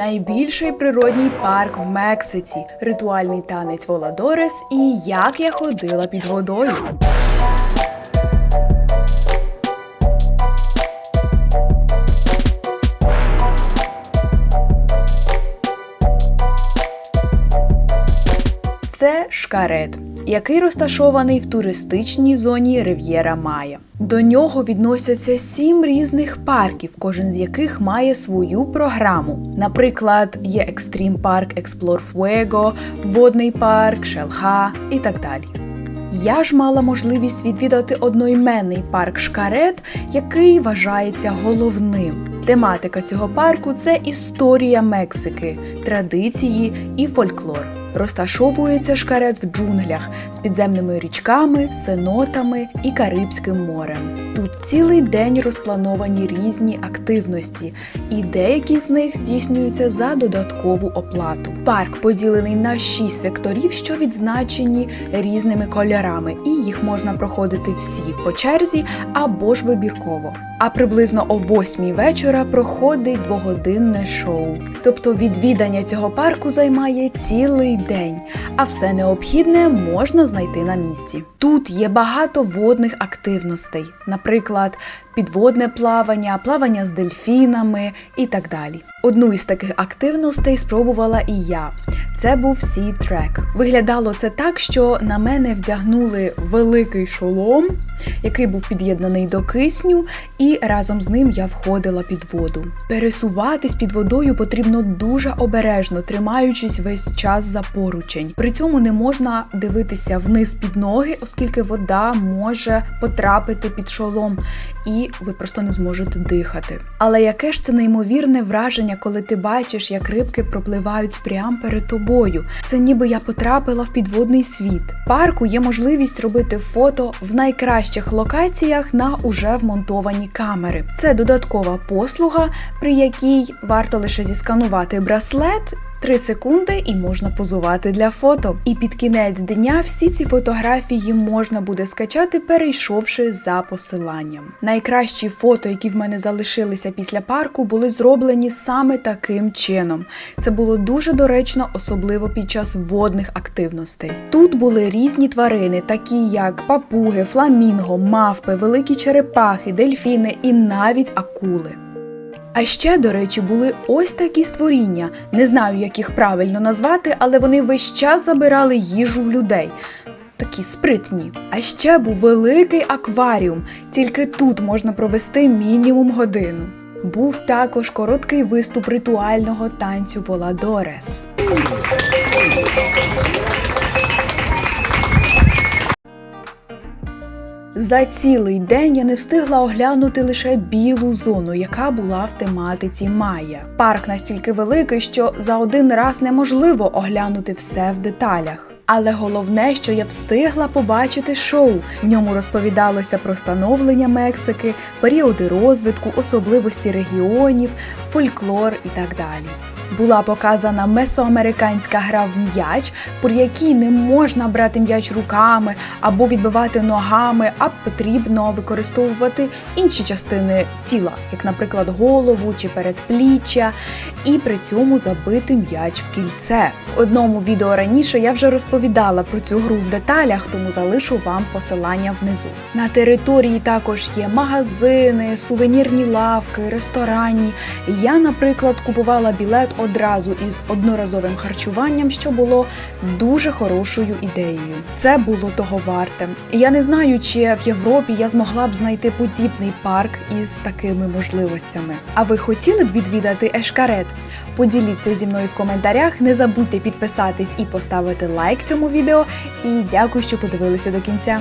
найбільший природній парк в Мексиці, ритуальний танець Воладорес і як я ходила під водою. Це шкарет, який розташований в туристичній зоні Рив'єра Майя. До нього відносяться сім різних парків, кожен з яких має свою програму. Наприклад, є Екстрім парк Експлор Фуего, водний парк, Шелха і так далі. Я ж мала можливість відвідати одноіменний парк Шкарет, який вважається головним. Тематика цього парку це історія Мексики, традиції і фольклор. Розташовується шкарет в джунглях з підземними річками, сенотами і Карибським морем. Тут цілий день розплановані різні активності, і деякі з них здійснюються за додаткову оплату. Парк поділений на шість секторів, що відзначені різними кольорами, і їх можна проходити всі по черзі або ж вибірково. А приблизно о 8 вечора проходить двогодинне шоу. Тобто відвідання цього парку займає цілий день, а все необхідне можна знайти на місці. Тут є багато водних активностей, наприклад, підводне плавання, плавання з дельфінами і так далі. Одну із таких активностей спробувала і я. Це був Sea Trek. Виглядало це так, що на мене вдягнули великий шолом, який був під'єднаний до кисню, і разом з ним я входила під воду. Пересуватись під водою потрібно дуже обережно, тримаючись весь час за поручень. При цьому не можна дивитися вниз під ноги, оскільки вода може потрапити під шолом, і ви просто не зможете дихати. Але яке ж це неймовірне враження, коли ти бачиш, як рибки пропливають прямо перед тобою. Це ніби я потрапила в підводний світ. В парку є можливість робити фото в найкращих локаціях на уже вмонтовані камери. Це додаткова послуга, при якій варто лише зісканувати браслет. 3 секунди і можна позувати для фото. І під кінець дня всі ці фотографії можна буде скачати, перейшовши за посиланням. Найкращі фото, які в мене залишилися після парку, були зроблені саме таким чином. Це було дуже доречно, особливо під час водних активностей. Тут були різні тварини, такі як папуги, фламінго, мавпи, великі черепахи, дельфіни і навіть акули. А ще, до речі, були ось такі створіння. Не знаю, як їх правильно назвати, але вони весь час забирали їжу в людей. Такі спритні. А ще був великий акваріум, тільки тут можна провести мінімум годину. Був також короткий виступ ритуального танцю Воладорес. За цілий день я не встигла оглянути лише білу зону, яка була в тематиці Майя. Парк настільки великий, що за один раз неможливо оглянути все в деталях. Але головне, що я встигла побачити шоу. В ньому розповідалося про становлення Мексики, періоди розвитку, особливості регіонів, фольклор і так далі. Була показана месоамериканська гра в м'яч, при якій не можна брати м'яч руками або відбивати ногами, а потрібно використовувати інші частини тіла, як, наприклад, голову чи передпліччя, і при цьому забити м'яч в кільце. В одному відео раніше я вже розповідала про цю гру в деталях, тому залишу вам посилання внизу. На території також є магазини, сувенірні лавки, ресторанні. Я, наприклад, купувала білет одразу із одноразовим харчуванням, що було дуже хорошою ідеєю. Це було того варте. Я не знаю, чи в Європі я змогла б знайти подібний парк із такими можливостями. А ви хотіли б відвідати Ешкарет? Поділіться зі мною в коментарях. Не забудьте підписатись і поставити лайк цьому відео. І дякую, що подивилися до кінця.